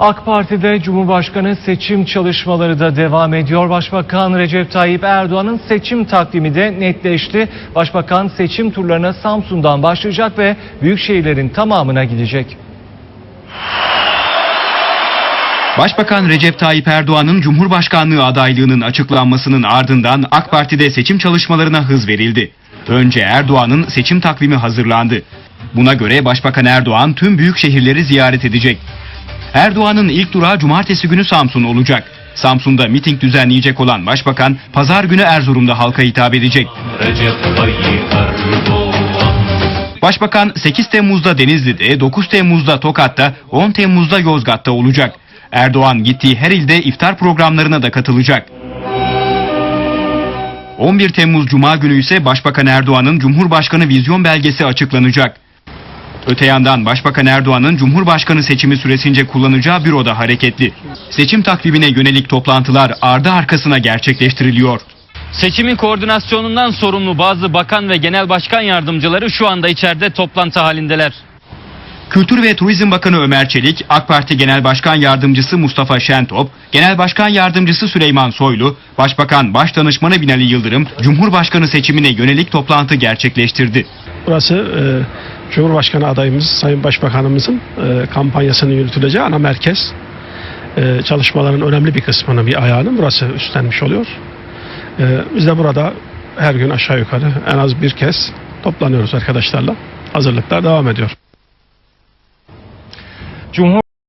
AK Parti'de Cumhurbaşkanı seçim çalışmaları da devam ediyor. Başbakan Recep Tayyip Erdoğan'ın seçim takvimi de netleşti. Başbakan seçim turlarına Samsun'dan başlayacak ve büyük şehirlerin tamamına gidecek. Başbakan Recep Tayyip Erdoğan'ın Cumhurbaşkanlığı adaylığının açıklanmasının ardından AK Parti'de seçim çalışmalarına hız verildi. Önce Erdoğan'ın seçim takvimi hazırlandı. Buna göre Başbakan Erdoğan tüm büyük şehirleri ziyaret edecek. Erdoğan'ın ilk durağı cumartesi günü Samsun olacak. Samsun'da miting düzenleyecek olan Başbakan pazar günü Erzurum'da halka hitap edecek. Başbakan 8 Temmuz'da Denizli'de, 9 Temmuz'da Tokat'ta, 10 Temmuz'da Yozgat'ta olacak. Erdoğan gittiği her ilde iftar programlarına da katılacak. 11 Temmuz Cuma günü ise Başbakan Erdoğan'ın Cumhurbaşkanı vizyon belgesi açıklanacak. Öte yandan Başbakan Erdoğan'ın Cumhurbaşkanı seçimi süresince kullanacağı büroda hareketli. Seçim takvimine yönelik toplantılar ardı arkasına gerçekleştiriliyor. Seçimin koordinasyonundan sorumlu bazı bakan ve genel başkan yardımcıları şu anda içeride toplantı halindeler. Kültür ve Turizm Bakanı Ömer Çelik, AK Parti Genel Başkan Yardımcısı Mustafa Şentop, Genel Başkan Yardımcısı Süleyman Soylu, Başbakan Başdanışmanı Binali Yıldırım, Cumhurbaşkanı seçimine yönelik toplantı gerçekleştirdi. Burası e, Cumhurbaşkanı adayımız Sayın Başbakanımızın e, kampanyasının yürütüleceği ana merkez. E, çalışmaların önemli bir kısmını bir ayağını burası üstlenmiş oluyor. E, biz de burada her gün aşağı yukarı en az bir kez toplanıyoruz arkadaşlarla. Hazırlıklar devam ediyor. Cumhur